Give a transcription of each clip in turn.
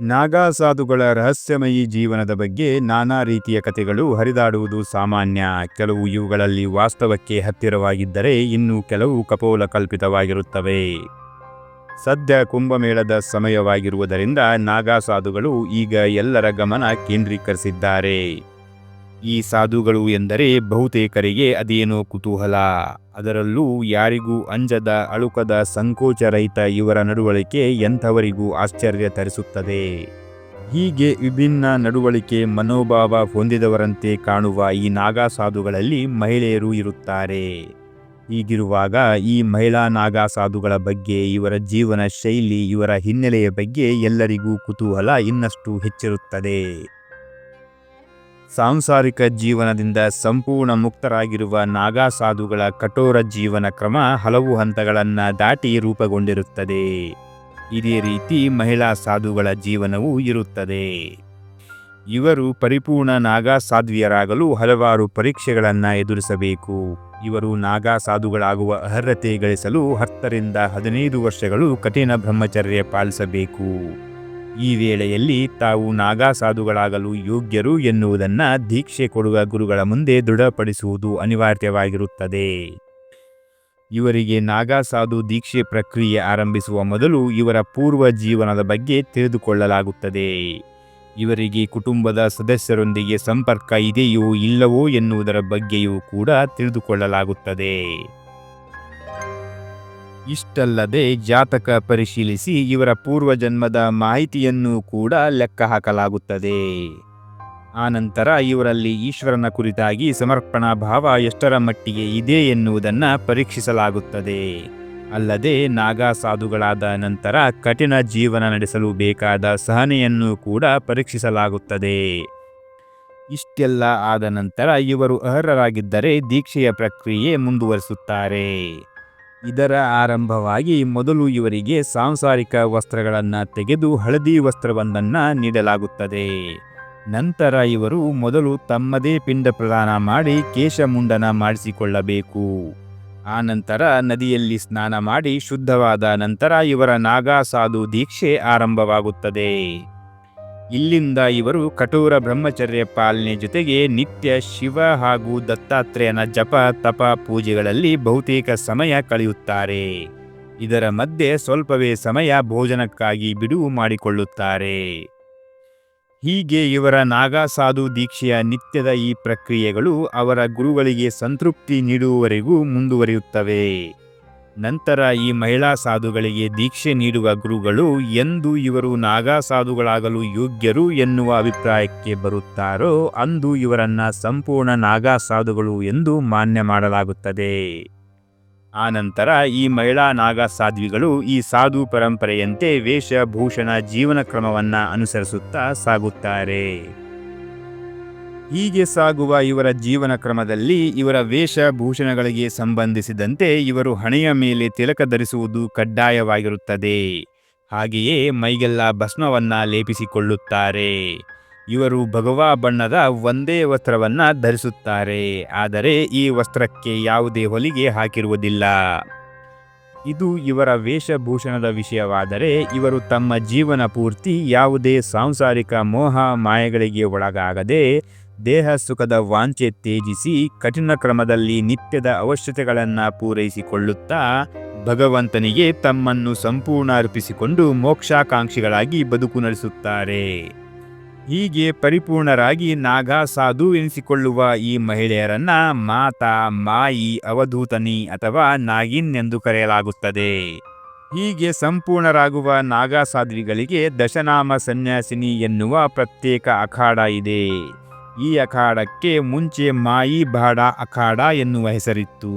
ನಾಗಾ ಸಾಧುಗಳ ರಹಸ್ಯಮಯಿ ಜೀವನದ ಬಗ್ಗೆ ನಾನಾ ರೀತಿಯ ಕಥೆಗಳು ಹರಿದಾಡುವುದು ಸಾಮಾನ್ಯ. ಕೆಲವು ಇವುಗಳಲ್ಲಿ ವಾಸ್ತವಕ್ಕೆ ಹತ್ತಿರವಾಗಿದ್ದರೆ ಇನ್ನು ಕೆಲವು ಕಪೋಲ ಕಲ್ಪಿತವಾಗಿರುತ್ತವೆ ಸದ್ಯ ಕುಂಭಮೇಳದ ಸಮಯವಾಗಿರುವುದರಿಂದ ನಾಗಾ ಸಾಧುಗಳು ಈಗ ಎಲ್ಲರ ಗಮನ ಕೇಂದ್ರೀಕರಿಸಿದ್ದಾರೆ. ಈ ಸಾಧುಗಳು ಎಂದರೆ ಬಹುತೇಕರಿಗೆ ಅದೇನೋ ಕುತೂಹಲ. ಅದರಲ್ಲೂ ಯಾರಿಗೂ ಅಂಜದ, ಅಳುಕದ, ಸಂಕೋಚರಹಿತ ಇವರ ನಡವಳಿಕೆ ಎಂಥವರಿಗೂ ಆಶ್ಚರ್ಯ ತರಿಸುತ್ತದೆ. ಹೀಗೆ ವಿಭಿನ್ನ ನಡವಳಿಕೆ ಮನೋಭಾವ ಹೊಂದಿದವರಂತೆ ಕಾಣುವ ಈ ನಾಗಾ ಸಾಧುಗಳಲ್ಲಿ ಮಹಿಳೆಯರು ಇರುತ್ತಾರೆ. ಹೀಗಿರುವಾಗ ಈ ಮಹಿಳಾ ನಾಗಾ ಸಾಧುಗಳ ಬಗ್ಗೆ, ಇವರ ಜೀವನ ಶೈಲಿ, ಇವರ ಹಿನ್ನೆಲೆಯ ಬಗ್ಗೆ ಎಲ್ಲರಿಗೂ ಕುತೂಹಲ ಇನ್ನಷ್ಟು ಹೆಚ್ಚಿರುತ್ತದೆ. ಸಾಂಸಾರಿಕ ಜೀವನದಿಂದ ಸಂಪೂರ್ಣ ಮುಕ್ತರಾಗಿರುವ ನಾಗಾ ಸಾಧುಗಳ ಕಠೋರ ಜೀವನ ಕ್ರಮ ಹಲವು ಹಂತಗಳನ್ನು ದಾಟಿ ರೂಪುಗೊಂಡಿರುತ್ತದೆ. ಇದೇ ರೀತಿ ಮಹಿಳಾ ಸಾಧುಗಳ ಜೀವನವೂ ಇರುತ್ತದೆ. ಇವರು ಪರಿಪೂರ್ಣ ನಾಗಾ ಸಾಧ್ವಿಯರಾಗಲು ಹಲವಾರು ಪರೀಕ್ಷೆಗಳನ್ನು ಎದುರಿಸಬೇಕು. ಇವರು ನಾಗಾ ಸಾಧುಗಳಾಗುವ ಅರ್ಹತೆ ಗಳಿಸಲು ಹತ್ತರಿಂದ ಹದಿನೈದು ವರ್ಷಗಳು ಕಠಿಣ ಬ್ರಹ್ಮಚರ್ಯ ಪಾಲಿಸಬೇಕು. ಈ ವೇಳೆಯಲ್ಲಿ ತಾವು ನಾಗಾ ಸಾಧುಗಳಾಗಲು ಯೋಗ್ಯರು ಎನ್ನುವುದನ್ನು ದೀಕ್ಷೆ ಕೊಡುವ ಗುರುಗಳ ಮುಂದೆ ದೃಢಪಡಿಸುವುದು ಅನಿವಾರ್ಯವಾಗಿರುತ್ತದೆ. ಇವರಿಗೆ ನಾಗಾ ಸಾಧು ದೀಕ್ಷೆ ಪ್ರಕ್ರಿಯೆ ಆರಂಭಿಸುವ ಮೊದಲು ಇವರ ಪೂರ್ವ ಜೀವನದ ಬಗ್ಗೆ ತಿಳಿದುಕೊಳ್ಳಲಾಗುತ್ತದೆ. ಇವರಿಗೆ ಕುಟುಂಬದ ಸದಸ್ಯರೊಂದಿಗೆ ಸಂಪರ್ಕ ಇದೆಯೋ ಇಲ್ಲವೋ ಎನ್ನುವುದರ ಬಗ್ಗೆಯೂ ಕೂಡ ತಿಳಿದುಕೊಳ್ಳಲಾಗುತ್ತದೆ. ಇಷ್ಟಲ್ಲದೆ ಜಾತಕ ಪರಿಶೀಲಿಸಿ ಇವರ ಪೂರ್ವಜನ್ಮದ ಮಾಹಿತಿಯನ್ನು ಕೂಡ ಲೆಕ್ಕ ಹಾಕಲಾಗುತ್ತದೆ. ಆನಂತರ ಇವರಲ್ಲಿ ಈಶ್ವರನ ಕುರಿತಾಗಿ ಸಮರ್ಪಣಾ ಭಾವ ಎಷ್ಟರ ಮಟ್ಟಿಗೆ ಇದೆ ಎನ್ನುವುದನ್ನು ಪರೀಕ್ಷಿಸಲಾಗುತ್ತದೆ. ಅಲ್ಲದೆ ನಾಗಾ ಸಾಧುಗಳಾದ ನಂತರ ಕಠಿಣ ಜೀವನ ನಡೆಸಲು ಬೇಕಾದ ಸಹನೆಯನ್ನು ಕೂಡ ಪರೀಕ್ಷಿಸಲಾಗುತ್ತದೆ. ಇಷ್ಟೆಲ್ಲ ಆದ ನಂತರ ಇವರು ಅರ್ಹರಾಗಿದ್ದರೆ ದೀಕ್ಷೆಯ ಪ್ರಕ್ರಿಯೆ ಮುಂದುವರಿಸುತ್ತಾರೆ. ಇದರ ಆರಂಭವಾಗಿ ಮೊದಲು ಇವರಿಗೆ ಸಾಂಸಾರಿಕ ವಸ್ತ್ರಗಳನ್ನು ತೆಗೆದು ಹಳದಿ ವಸ್ತ್ರವೊಂದನ್ನು ನೀಡಲಾಗುತ್ತದೆ. ನಂತರ ಇವರು ಮೊದಲು ತಮ್ಮದೇ ಪಿಂಡ ಪ್ರದಾನ ಮಾಡಿ ಕೇಶಮುಂಡನ ಮಾಡಿಸಿಕೊಳ್ಳಬೇಕು. ಆ ನಂತರ ನದಿಯಲ್ಲಿ ಸ್ನಾನ ಮಾಡಿ ಶುದ್ಧವಾದ ನಂತರ ಇವರ ನಾಗಾ ಸಾಧು ದೀಕ್ಷೆ ಆರಂಭವಾಗುತ್ತದೆ. ಇಲ್ಲಿಂದ ಇವರು ಕಠೋರ ಬ್ರಹ್ಮಚರ್ಯ ಪಾಲನೆ ಜೊತೆಗೆ ನಿತ್ಯ ಶಿವ ಹಾಗೂ ದತ್ತಾತ್ರೇಯನ ಜಪ, ತಪ ಪೂಜೆಗಳಲ್ಲಿ ಬಹುತೇಕ ಸಮಯ ಕಳೆಯುತ್ತಾರೆ. ಇದರ ಮಧ್ಯೆ ಸ್ವಲ್ಪವೇ ಸಮಯ ಭೋಜನಕ್ಕಾಗಿ ಬಿಡುವು ಮಾಡಿಕೊಳ್ಳುತ್ತಾರೆ. ಹೀಗೆ ಇವರ ನಾಗಾ ಸಾಧು ದೀಕ್ಷೆಯ ನಿತ್ಯದ ಈ ಪ್ರಕ್ರಿಯೆಗಳು ಅವರ ಗುರುಗಳಿಗೆ ಸಂತೃಪ್ತಿ ನೀಡುವವರೆಗೂ ಮುಂದುವರಿಯುತ್ತವೆ. ನಂತರ ಈ ಮಹಿಳಾ ಸಾಧುಗಳಿಗೆ ದೀಕ್ಷೆ ನೀಡುವ ಗುರುಗಳು ಎಂದು ಇವರು ನಾಗಾ ಸಾಧುಗಳಾಗಲು ಯೋಗ್ಯರು ಎನ್ನುವ ಅಭಿಪ್ರಾಯಕ್ಕೆ ಬರುತ್ತಾರೋ ಅಂದು ಇವರನ್ನ ಸಂಪೂರ್ಣ ನಾಗಾ ಸಾಧುಗಳು ಎಂದು ಮಾನ್ಯ ಮಾಡಲಾಗುತ್ತದೆ. ಆನಂತರ ಈ ಮಹಿಳಾ ನಾಗಾ ಸಾಧ್ವಿಗಳು ಈ ಸಾಧು ಪರಂಪರೆಯಂತೆ ವೇಷಭೂಷಣ ಜೀವನ ಕ್ರಮವನ್ನು ಅನುಸರಿಸುತ್ತಾ ಸಾಗುತ್ತಾರೆ. ಹೀಗೆ ಸಾಗುವ ಇವರ ಜೀವನ ಕ್ರಮದಲ್ಲಿ ಇವರ ವೇಷಭೂಷಣಗಳಿಗೆ ಸಂಬಂಧಿಸಿದಂತೆ ಇವರು ಹಣೆಯ ಮೇಲೆ ತಿಲಕ ಧರಿಸುವುದು ಕಡ್ಡಾಯವಾಗಿರುತ್ತದೆ. ಹಾಗೆಯೇ ಮೈಗೆಲ್ಲ ಭಸ್ಮವನ್ನು ಲೇಪಿಸಿಕೊಳ್ಳುತ್ತಾರೆ. ಇವರು ಭಗವಾ ಬಣ್ಣದ ಒಂದೇ ವಸ್ತ್ರವನ್ನು ಧರಿಸುತ್ತಾರೆ. ಆದರೆ ಈ ವಸ್ತ್ರಕ್ಕೆ ಯಾವುದೇ ಹೊಲಿಗೆ ಹಾಕಿರುವುದಿಲ್ಲ. ಇದು ಇವರ ವೇಷಭೂಷಣದ ವಿಷಯವಾದರೆ ಇವರು ತಮ್ಮ ಜೀವನ ಪೂರ್ತಿ ಯಾವುದೇ ಸಾಂಸಾರಿಕ ಮೋಹ ಮಾಯಗಳಿಗೆ ಒಳಗಾಗದೆ ದೇಹ ಸುಖದ ವಾಂಚೆ ತ್ಯಜಿಸಿ ಕಠಿಣ ಕ್ರಮದಲ್ಲಿ ನಿತ್ಯದ ಅವಶ್ಯತೆಗಳನ್ನು ಪೂರೈಸಿಕೊಳ್ಳುತ್ತಾ ಭಗವಂತನಿಗೆ ತಮ್ಮನ್ನು ಸಂಪೂರ್ಣ ಅರ್ಪಿಸಿಕೊಂಡು ಮೋಕ್ಷಾಕಾಂಕ್ಷಿಗಳಾಗಿ ಬದುಕು ನಡೆಸುತ್ತಾರೆ. ಹೀಗೆ ಪರಿಪೂರ್ಣರಾಗಿ ನಾಗಾ ಸಾಧು ಎನಿಸಿಕೊಳ್ಳುವ ಈ ಮಹಿಳೆಯರನ್ನ ಮಾತಾ, ಮಾಯಿ, ಅವಧೂತನಿ ಅಥವಾ ನಾಗಿನ್ ಎಂದು ಕರೆಯಲಾಗುತ್ತದೆ. ಹೀಗೆ ಸಂಪೂರ್ಣರಾಗುವ ನಾಗಾ ಸಾಧ್ವಿಗಳಿಗೆ ದಶನಾಮ ಸನ್ಯಾಸಿನಿ ಎನ್ನುವ ಪ್ರತ್ಯೇಕ ಅಖಾಡ ಇದೆ. ಈ ಅಖಾಡಕ್ಕೆ ಮುಂಚೆ ಮಾಯಿ ಬಾಡ ಅಖಾಡ ಎನ್ನುವ ಹೆಸರಿತ್ತು.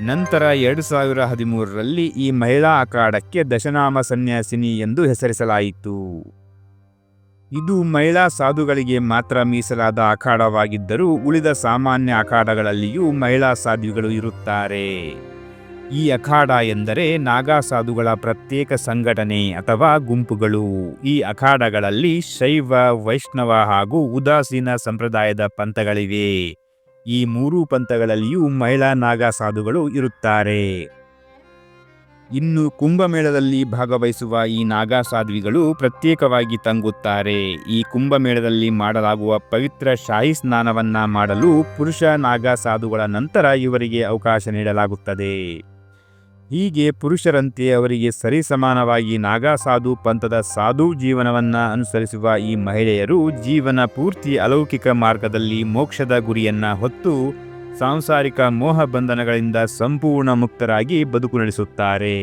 ನಂತರ ಎರಡು ಸಾವಿರ ಹದಿಮೂರರಲ್ಲಿ ಈ ಮಹಿಳಾ ಅಖಾಡಕ್ಕೆ ದಶನಾಮ ಸನ್ಯಾಸಿನಿ ಎಂದು ಹೆಸರಿಸಲಾಯಿತು. ಇದು ಮಹಿಳಾ ಸಾಧುಗಳಿಗೆ ಮಾತ್ರ ಮೀಸಲಾದ ಅಖಾಡವಾಗಿದ್ದರೂ ಉಳಿದ ಸಾಮಾನ್ಯ ಅಖಾಡಗಳಲ್ಲಿಯೂ ಮಹಿಳಾ ಸಾಧುಗಳು ಇರುತ್ತಾರೆ. ಈ ಅಖಾಡ ಎಂದರೆ ನಾಗಾ ಸಾಧುಗಳ ಪ್ರತ್ಯೇಕ ಸಂಘಟನೆ ಅಥವಾ ಗುಂಪುಗಳು. ಈ ಅಖಾಡಗಳಲ್ಲಿ ಶೈವ, ವೈಷ್ಣವ ಹಾಗೂ ಉದಾಸೀನ ಸಂಪ್ರದಾಯದ ಪಂಥಗಳಿವೆ. ಈ ಮೂರೂ ಪಂಥಗಳಲ್ಲಿಯೂ ಮಹಿಳಾ ನಾಗಾ ಸಾಧುಗಳು ಇರುತ್ತಾರೆ. ಇನ್ನು ಕುಂಭಮೇಳದಲ್ಲಿ ಭಾಗವಹಿಸುವ ಈ ನಾಗಾ ಸಾಧ್ವಿಗಳು ಪ್ರತ್ಯೇಕವಾಗಿ ತಂಗುತ್ತಾರೆ. ಈ ಕುಂಭಮೇಳದಲ್ಲಿ ಮಾಡಲಾಗುವ ಪವಿತ್ರ ಶಾಹಿ ಸ್ನಾನವನ್ನ ಮಾಡಲು ಪುರುಷ ನಾಗಾ ಸಾಧುಗಳ ನಂತರ ಇವರಿಗೆ ಅವಕಾಶ ನೀಡಲಾಗುತ್ತದೆ. ಹೀಗೆ ಪುರುಷರಂತೆ ಅವರಿಗೆ ಸರಿಸಮಾನವಾಗಿ ನಾಗಾ ಸಾಧು ಪಂಥದ ಸಾಧು ಜೀವನವನ್ನ ಅನುಸರಿಸುವ ಈ ಮಹಿಳೆಯರು ಜೀವನ ಪೂರ್ತಿ ಅಲೌಕಿಕ ಮಾರ್ಗದಲ್ಲಿ ಮೋಕ್ಷದ ಗುರಿಯನ್ನ ಹೊತ್ತು ಸಾಂಸಾರಿಕ ಮೋಹ ಬಂಧನಗಳಿಂದ ಸಂಪೂರ್ಣ ಮುಕ್ತರಾಗಿ ಬದುಕು ನಡೆಸುತ್ತಾರೆ.